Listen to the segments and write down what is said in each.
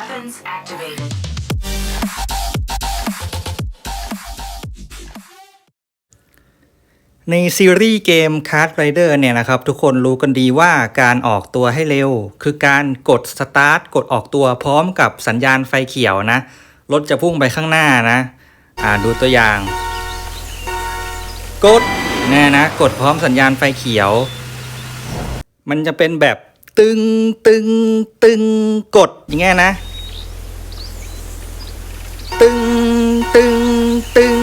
Weapons activated. ในซีรีส์เกม Card Rider เนี่ยนะครับทุกคนรู้กันดีว่าการออกตัวให้เร็ว คือการกด Start กดออกตัวพร้อมกับสัญญาณไฟเขียวนะ รถจะพุ่งไปข้างหน้านะ อ่าดูตัวอย่าง กดแน่นะ กดพร้อมสัญญาณไฟเขียว มันจะเป็นแบบตึงตึงตึงกดอย่างเงี้ยนะ ตึงตึงตึง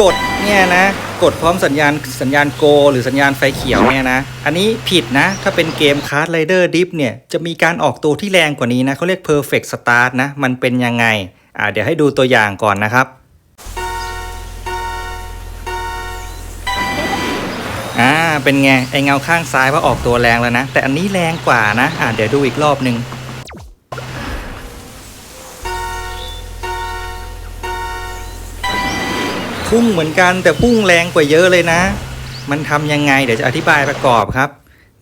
กดเนี่ยนะ กดพร้อมสัญญาณสัญญาณโก หรือสัญญาณไฟเขียวเนี่ยนะ อันนี้ผิดนะ ถ้าเป็นเกม Card Rider Dip เนี่ย จะมีการออกตัวที่แรงกว่านี้นะเขาเรียก Perfect Start นะ มันเป็นยังไง อ่าเดี๋ยวให้ดูตัวอย่างก่อนนะครับอ่าเป็นไง ไอเงาข้างซ้ายว่าออกตัวแรงแล้วนะ แต่อันนี้แรงกว่านะ อ่าเดี๋ยวดูอีกรอบหนึ่ง พุ่งเหมือนกันแต่พุ่งแรงกว่าเยอะเลยนะ มันทำยังไงเดี๋ยวจะอธิบายประกอบครับ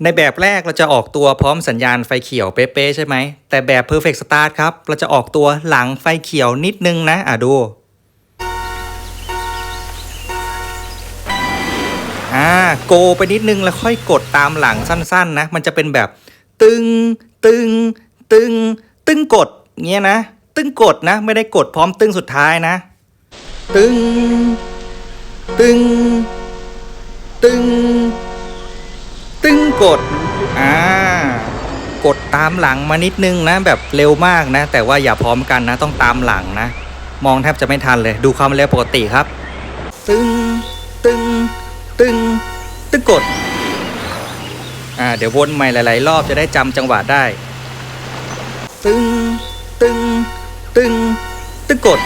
ในแบบแรกเราจะออกตัวพร้อมสัญญาณไฟเขียวเป๊ะๆใช่ไหม แต่แบบ perfect start ครับ เราจะออกตัวหลังไฟเขียวนิดนึงนะ อะดูอ่าโกไปนิดนึงแล้วค่อยกดตามหลังสั้น ๆ นะ มันจะเป็นแบบตึง ตึง ตึง ตึงกดเงี้ยนะ ตึงกดนะ ไม่ได้กดพร้อมตึงสุดท้ายนะ ตึง ตึง ตึง ตึงกด อ่ากดตามหลังมานิดนึงนะแบบเร็วมากนะ แต่ว่าอย่าพร้อมกันนะต้องตามหลังนะ มองแทบจะไม่ทันเลย ดูความเร็วปกติครับ ตึง ตึง ตึง ตึงกด อ่าเดี๋ยววนใหม่หลาย ๆ รอบจะได้จำจังหวะได้ ตึง ตึง ตึง ตึงกด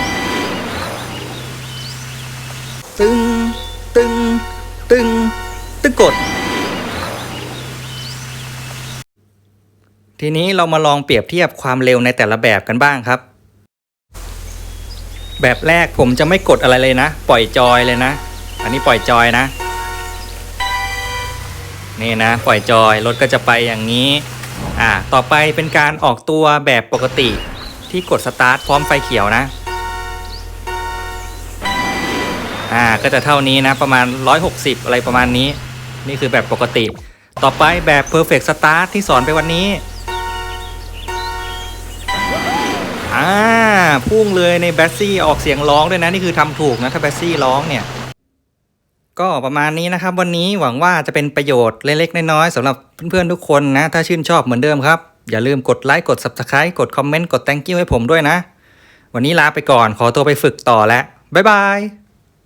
ตึงตึงตึงตึงกด ทีนี้เรามาลองเปรียบเทียบความเร็วในแต่ละแบบกันบ้างครับ แบบแรกผมจะไม่กดอะไรเลยนะ ปล่อยจอยเลยนะ อันนี้ปล่อยจอยนะ นี่นะ ปล่อยจอยรถก็จะไปอย่างนี้อ่าต่อไปเป็นการออกตัวแบบปกติที่กดสตาร์ทพร้อมไฟเขียวนะ อ่าก็จะเท่านี้นะประมาณ 160 อะไรประมาณนี้ นี่คือแบบปกติ ต่อไปแบบ perfect start ที่สอนไปวันนี้อ่าพุ่งเลยในแบสซี่ออกเสียงร้องด้วยนะ นี่คือทำถูกนะ ถ้าแบสซี่ร้องเนี่ย ก็ประมาณนี้นะครับ วันนี้หวังว่าจะเป็นประโยชน์เล็กๆน้อยๆสำหรับเพื่อนๆทุกคนนะ ถ้าชื่นชอบเหมือนเดิมครับ อย่าลืมกดไลค์กด subscribe กดคอมเมนต์กด thank you ให้ผมด้วยนะ วันนี้ลาไปก่อนขอตัวไปฝึกต่อแล้วบ๊ายบาย